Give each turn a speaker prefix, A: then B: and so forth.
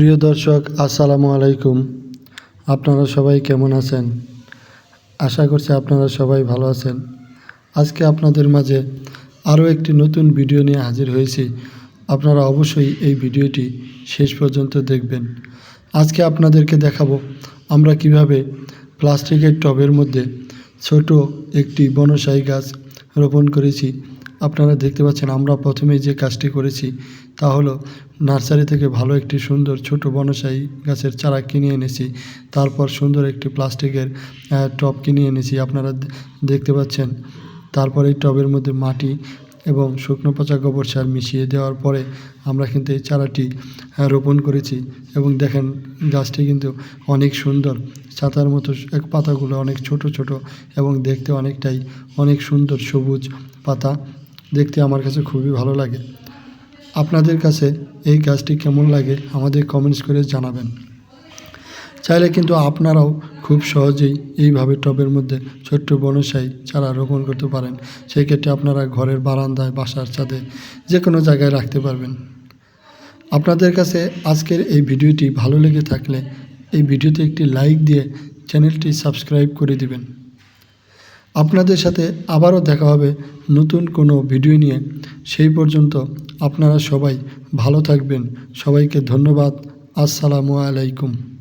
A: প্রিয় দর্শক, আসসালামু আলাইকুম। আপনারা সবাই কেমন আছেন? আশা করছি আপনারা সবাই ভালো আছেন। আজকে আপনাদের মাঝে আরও একটি নতুন ভিডিও নিয়ে হাজির হয়েছি। আপনারা অবশ্যই এই ভিডিওটি শেষ পর্যন্ত দেখবেন। আজকে আপনাদেরকে দেখাবো আমরা কীভাবে প্লাস্টিকের টবের মধ্যে ছোট একটি বনসাই গাছ রোপণ করেছি। আপনারা দেখতে পাচ্ছেন, আমরা প্রথমে যে কাজটি করেছি তা হলো নার্সারি থেকে ভালো একটি সুন্দর ছোট বনসাই গাছের চারা কিনে এনেছি। তারপর সুন্দর একটি প্লাস্টিকের টব কিনে এনেছি। আপনারা দেখতে পাচ্ছেন, তারপর এই টবের মধ্যে মাটি এবং শুকনো পচা গোবর সার মিশিয়ে দেওয়ার পরে আমরা কিন্তু এই চারাটি রোপণ করেছি এবং দেখেন গাছটি কিন্তু অনেক সুন্দর। ছাতার মতো এক পাতাগুলো অনেক ছোট ছোট এবং দেখতে অনেকটাই, অনেক সুন্দর সবুজ পাতা। দেখতে আমার কাছে খুবই ভালো লাগে। আপনাদের কাছে এই গাছটি কেমন লাগে আমাদের কমেন্টস করে জানাবেন। চাইলে কিন্তু আপনারাও খুব সহজেই এইভাবে টবের মধ্যে ছোট্ট বনসাই চারা রোপণ করতে পারেন। সেই ক্ষেত্রে আপনারা ঘরের বারান্দায়, বাসার ছাদে যে কোনো জায়গায় রাখতে পারবেন। আপনাদের কাছে আজকের এই ভিডিওটি ভালো লেগে থাকলে এই ভিডিওতে একটি লাইক দিয়ে চ্যানেলটি সাবস্ক্রাইব করে দিবেন। আপনাদের সাথে আবারও দেখা হবে নতুন কোনো ভিডিও নিয়ে। সেই পর্যন্ত আপনারা সবাই ভালো থাকবেন। সবাইকে ধন্যবাদ। আসসালামু আলাইকুম।